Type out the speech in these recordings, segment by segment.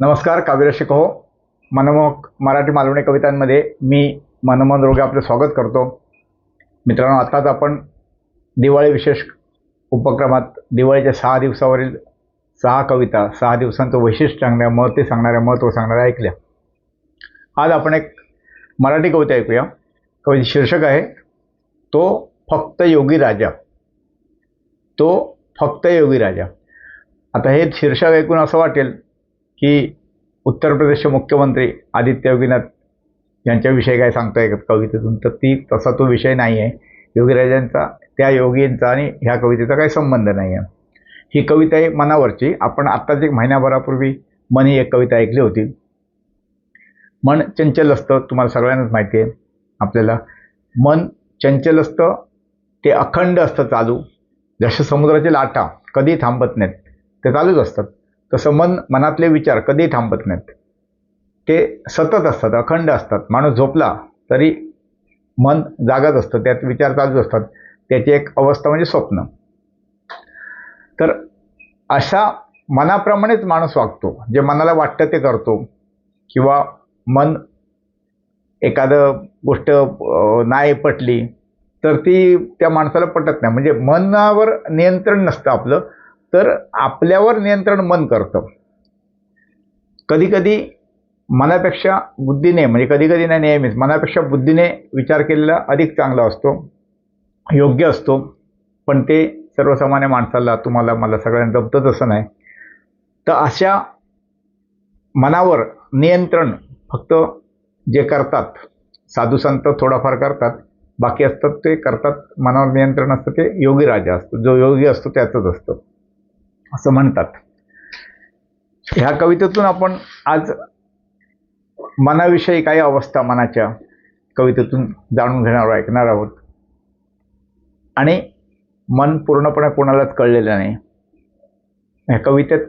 नमस्कार काव्यरसिक हो. मनमोहक मराठी मालवणी कवितांमध्ये मी मनमोहन रोगे आपलं स्वागत करतो. मित्रांनो आत्ताच आपण दिवाळी विशेष उपक्रमात दिवाळीच्या सहा दिवसावरील सहा कविता सहा दिवसांचं वैशिष्ट्य सांगण्या महत्त्व सांगणाऱ्या महत्त्व सांगणाऱ्या ऐकल्या. आज आपण एक मराठी कविता ऐकूया. कविता शीर्षक आहे तो फक्त योगी राजा. तो फक्त योगी राजा. आता हे शीर्षक ऐकून असं वाटेल की उत्तर प्रदेशचे मुख्यमंत्री आदित्य योगीनाथ यांच्याविषयी काय सांगता येत कवितेतून? तर ती तसा तो विषय नाही आहे. योगीराजांचा त्या योगींचा आणि ह्या कवितेचा काही संबंध नाही आहे. ही कविता आहे मनावरची आपण आत्ताच एक महिन्याभरापूर्वी मन ही एक कविता ऐकली होती. मन चंचल असतं तुम्हाला सगळ्यांनाच माहिती आहे आपल्याला. मन चंचल असतं ते अखंड असतं चालू. जसं समुद्राची लाटा कधी थांबत नाहीत ते चालूच असतात. तसं मन मनातले विचार कधी थांबत नाहीत. ते सतत असतात अखंड असतात. माणूस झोपला तरी मन जागत असतं त्यात विचार चालूच असतात. त्याची एक अवस्था म्हणजे स्वप्न. तर अशा मनाप्रमाणेच माणूस वागतो. जे मनाला वाटतं ते करतो. किंवा मन एखादं गोष्ट नाही पटली तर ती त्या माणसाला पटत नाही. म्हणजे मनावर नियंत्रण नसतं आपलं. तर आपल्यावर नियंत्रण मन करतं. कधीकधी मनापेक्षा बुद्धीने म्हणजे कधी कधी नाही नेहमीच मनापेक्षा बुद्धीने विचार केलेला अधिक चांगला असतो योग्य असतो. पण ते सर्वसामान्य माणसाला तुम्हाला मला सगळ्यांना जमतं तसं नाही. तर अशा मनावर नियंत्रण फक्त जे करतात साधू संत थोडाफार करतात बाकी असतात ते करतात मनावर नियंत्रण असतं ते योगी राजा असतो. जो योगी असतो त्याचंच असतं. असं म्हणतात. ह्या कवितेतून आपण आज मनाविषयी काही अवस्था मनाच्या कवितेतून जाणून घेणार ऐकणार आहोत. आणि मन पूर्णपणे कोणालाच कळलेलं नाही. ह्या कवितेत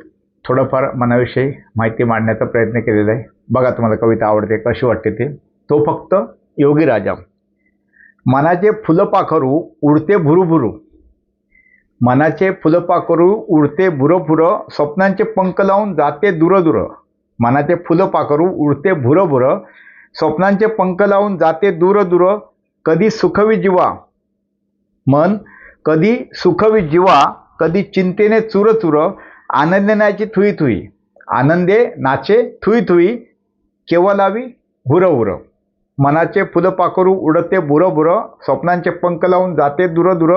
थोडंफार मनाविषयी माहिती मांडण्याचा प्रयत्न केलेला आहे. बघा तुम्हाला कविता आवडते कशी वाटते ते? तो फक्त योगी राजा मनाचे फुलपाखरू उडते भुरुभुरू. मनाचे फुलपाखरू उडते भुरभुर स्वप्नांचे पंख लावून जाते दूरदूर. मनाचे फुलपाखरू उडते भुरभुर स्वप्नांचे पंख लावून जाते दूरदूर. कधी सुखवी जीवा मन कधी सुखवी जीवा कधी चिंतेने चुर चुर आनंदे नाची थुई थुई आनंदे नाचे थुई थुई केव्हा लावी? हुर मनाचे फुलपाखरू उडते बुरबुर स्वप्नांचे पंख लावून जाते दूरदूर.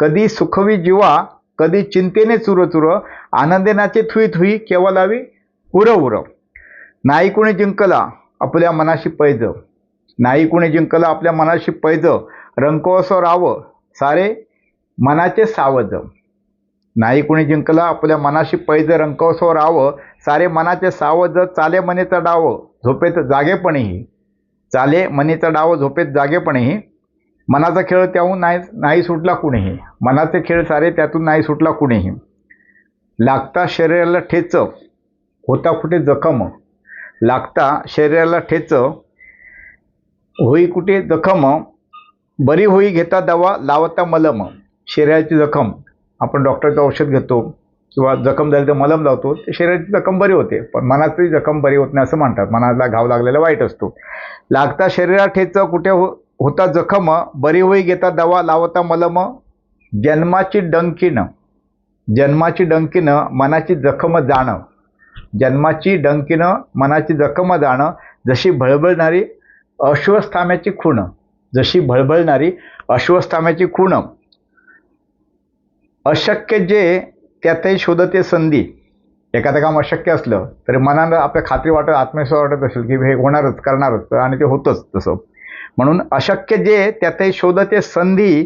कधी सुखवी जीवा कधी चिंतेने चुर चुर आनंदेनाचे थुई थुई केव्हा लावी? उर उर नाही कुणी जिंकला आपल्या मनाशी पैज. नाही कुणी जिंकला आपल्या मनाशी पैज. रंकोसं राव. सारे मनाचे सावज. नाही कुणी जिंकला आपल्या मनाशी पैज. रंकवसो राव. सारे मनाचे सावज. चाले मनेचा डाव. झोपेत जागेपणीही चाले मनीचा डाव. झोपेत जागेपणीही मनाचा खेळ त्याहून नाही नाही सुटला कुणीही. मनाचे खेळ सारे त्यातून नाही सुटला कुणीही. लागता शरीराला ठेच होता कुठे जखम. लागता शरीराला ठेच होई कुठे जखम. बरी होई घेता दवा लावता मलम. शरीराची जखम. आपण डॉक्टरचं औषध घेतो किंवा जखम झाली तर मलम लावतो ते शरीराची जखम बरी होते. पण मनाची जखम बरी होत नाही असं म्हणतात. मनाला घाव लागलेला वाईट असतो. लागता शरीरात ठेच कुठे हो होता जखम बरी होई घेता दवा लावता मलम जन्माची डंकीनं. जन्माची डंकीनं मनाची जखम जाणं. जन्माची डंकीनं मनाची जखम जाणं. जशी भळबळणारी अश्वस्थाम्याची खूण. जशी भळबळणारी अश्वस्थाम्याची खूण. अशक्य जे त्यातही शोधते संधी. एखादं काम अशक्य असलं तरी मनानं आपल्या खात्री वाटत आत्मविश्वास वाटत असेल की हे होणारच करणारच आणि ते होतंच तसं. म्हणून अशक्य जे त्यातही शोधते संधी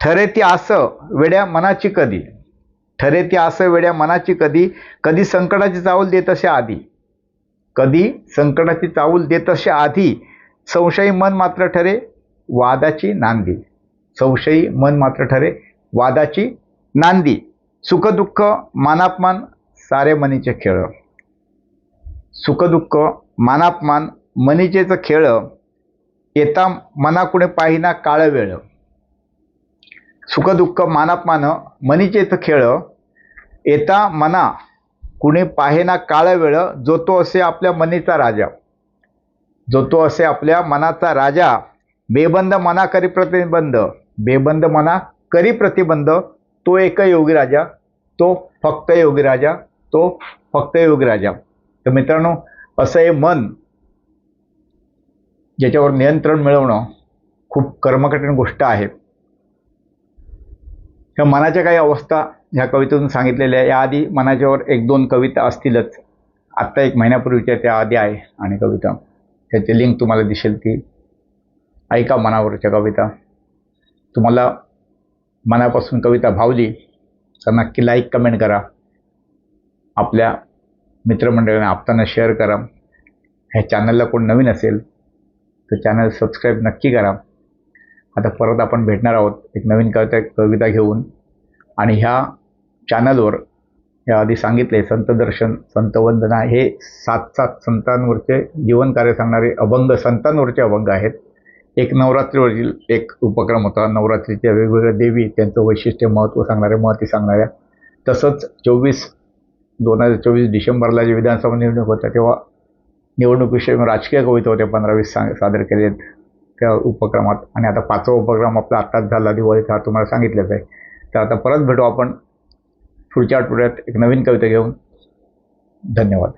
ठरे ती वेड्या मनाची कधी. ठरे ती वेड्या मनाची कधी. कधी संकटाची चावल देत असे आधी. कधी संकटाची चावल देत असे आधी संशयी मन मात्र ठरे वादाची नांदी. संशयी मन मात्र ठरे वादाची नांदी. सुखदुःख मानापमान सारे मनीचे खेळ. सुखदुःख मानापमान मनीचेचं खेळ येता मनाकुणे पाहिना काळ वेळ. सुखदुःख मानापमान मनीचेच खेळ. येता मना कुणी पाहेना काळ वेळ जो तो असे आपल्या मनीचा राजा. जो तो असे आपल्या मनाचा राजा. बेबंद मना करी प्रतिबंध. बेबंद मना करी प्रतिबंध. तो एक योगी राजा. तो फक्त योगी राजा. तो फक्त योगी राजा. तर मित्रांनो असं हे मन ज्याच्यावर नियंत्रण मिळवणं खूप कर्मकठीण गोष्ट आहे. ह्या मनाच्या काही अवस्था ह्या कवितेतून सांगितलेल्या आहे. याआधी मनाच्यावर एक दोन कविता असतीलच. आत्ता एक महिन्यापूर्वीच्या त्या आधी आहे आणि कविता. त्याची लिंक तुम्हाला दिसेल ती. ऐका मनावरच्या कविता. तुम्हाला मनापासून कविता भावली तर नक्की लाईक कमेंट करा. आपल्या मित्रमंडळींना आपताना शेअर करा. ह्या चॅनलला कोण नवीन असेल तर चॅनल सबस्क्राईब नक्की करा. आता परत आपण भेटणार आहोत एक नवीन कविता कविता घेऊन. आणि ह्या चॅनलवर या आधी सांगितले संत दर्शन संत वंदना हे सात सात संतांवरचे जीवनकार्य सांगणारे अभंग संतांवरचे अभंग आहेत. एक नवरात्रीवरील एक उपक्रम होता. नवरात्रीच्या वेगवेगळ्या देवी त्यांचं वैशिष्ट्य महत्त्व सांगणाऱ्या महती सांगणाऱ्या. तसंच चोवीस दोन हजार चोवीस डिसेंबरला जे विधानसभा निवडणूक होत्या तेव्हा निवडणुकीविषयी राजकीय कविता होत्या पंधरा वीस सा सादर केलेत त्या उपक्रमात. आणि आता पाचवा उपक्रम आपला आत्ताच झाला दिवाळीचा हा तुम्हाला सांगितलेच आहे. तर आता परत भेटू आपण पुढच्या आठवड्यात एक नवीन कविता घेऊन. धन्यवाद.